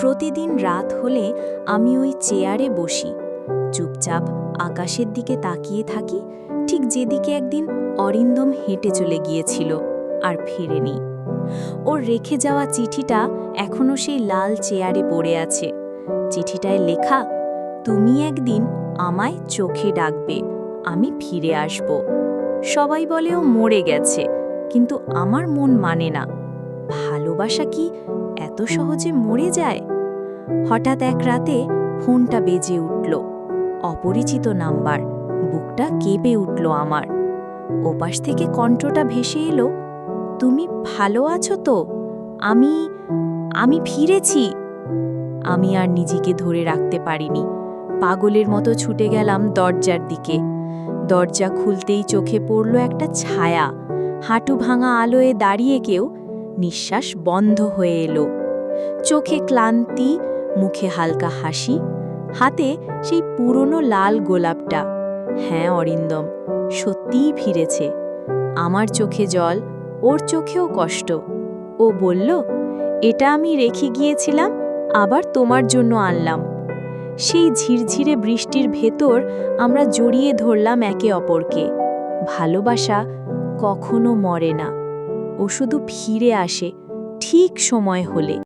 প্রতিদিন রাত হলে আমি ওই চেয়ারে বসি। চুপচাপ আকাশের দিকে তাকিয়ে থাকি, ঠিক যেদিকে একদিন অরিন্দম হেঁটে চলে গিয়েছিল আর ফিরেনি। ওর রেখে যাওয়া চিঠিটা এখনও সেই লাল চেয়ারে পড়ে আছে। চিঠিটায় লেখা, তুমি একদিন আমায় চোখে ডাকবে, আমি ফিরে আসব। সবাই বলে ও মরে গেছে, কিন্তু আমার মন মানে না। ভালোবাসা কি এত সহজে মরে যায়? হঠাৎ এক রাতে ফোনটা বেজে উঠল। অপরিচিত নাম্বার। বুকটা কেঁপে উঠল আমার। ওপাশ থেকে কণ্ঠটা ভেসে এলো, তুমি ভালো আছো তো? আমি আমি ফিরেছি। আমি আর নিজেকে ধরে রাখতে পারিনি। পাগলের মতো ছুটে গেলাম দরজার দিকে। দরজা খুলতেই চোখে পড়ল একটা ছায়া। হাঁটু ভাঙা আলোয় দাঁড়িয়ে কেউ নিঃশ্বাস বন্ধ হয়ে এলো। চোখে ক্লান্তি, মুখে হালকা হাসি, হাতে সেই পুরনো লাল গোলাপটা। হ্যাঁ অরিন্দম, সত্যিই ফিরেছে আমার চোখে জল, ওর চোখেও কষ্ট। ও বলল, এটা আমি রেখে গিয়েছিলাম, আবার তোমার জন্য আনলাম। সেই ঝিরঝিরে বৃষ্টির ভেতর আমরা জড়িয়ে ধরলাম একে অপরকে। ভালোবাসা কখনো মরে না। ও শুধু ফিরে আসে ঠিক সময় হলে।